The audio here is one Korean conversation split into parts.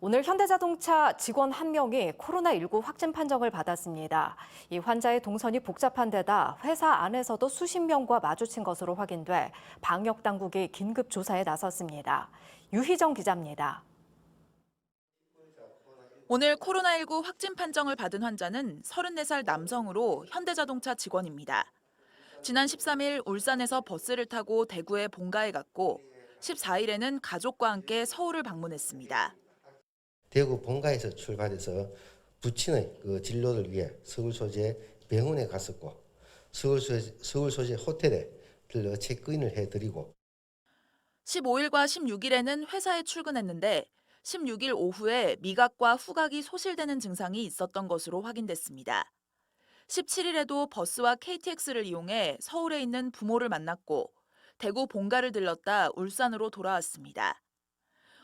오늘 현대자동차 직원 한 명이 코로나19 확진 판정을 받았습니다. 이 환자의 동선이 복잡한 데다 회사 안에서도 수십 명과 마주친 것으로 확인돼 방역 당국이 긴급 조사에 나섰습니다. 유희정 기자입니다. 오늘 코로나19 확진 판정을 받은 환자는 34살 남성으로 현대자동차 직원입니다. 지난 13일 울산에서 버스를 타고 대구에 본가에 갔고 14일에는 가족과 함께 서울을 방문했습니다. 대구 본가에서 출발해서 부친의 그 진료를 위해 서울 소재 병원에 갔었고 서울 소재, 서울 소재 호텔에 들러 체크인을 해드리고 15일과 16일에는 회사에 출근했는데 16일 오후에 미각과 후각이 소실되는 증상이 있었던 것으로 확인됐습니다. 17일에도 버스와 KTX를 이용해 서울에 있는 부모를 만났고 대구 본가를 들렀다 울산으로 돌아왔습니다.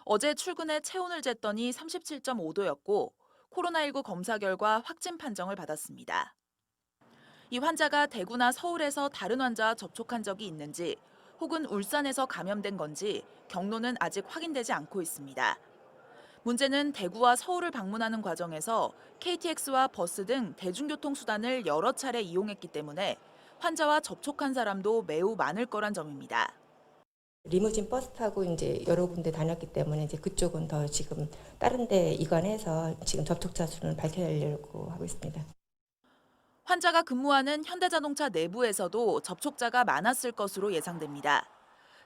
어제 출근해 체온을 쟀더니 37.5도였고 코로나19 검사 결과 확진 판정을 받았습니다. 이 환자가 대구나 서울에서 다른 환자와 접촉한 적이 있는지 혹은 울산에서 감염된 건지 경로는 아직 확인되지 않고 있습니다. 문제는 대구와 서울을 방문하는 과정에서 KTX와 버스 등 대중교통 수단을 여러 차례 이용했기 때문에 환자와 접촉한 사람도 매우 많을 거란 점입니다. 리무진 버스 타고 이제 여러 군데 다녔기 때문에 이제 그쪽은 더 지금 다른 데 이관해서 지금 접촉자 수는 밝혀내려고 하고 있습니다. 환자가 근무하는 현대자동차 내부에서도 접촉자가 많았을 것으로 예상됩니다.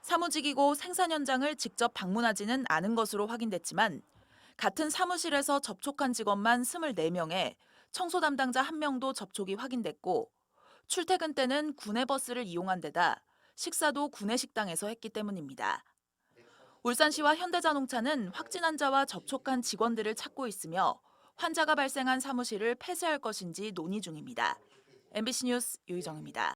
사무직이고 생산 현장을 직접 방문하지는 않은 것으로 확인됐지만 같은 사무실에서 접촉한 직원만 24명에 청소 담당자 1명도 접촉이 확인됐고 출퇴근 때는 구내 버스를 이용한 데다 식사도 구내 식당에서 했기 때문입니다. 울산시와 현대자동차는 확진 환자와 접촉한 직원들을 찾고 있으며 환자가 발생한 사무실을 폐쇄할 것인지 논의 중입니다. MBC 뉴스 유희정입니다.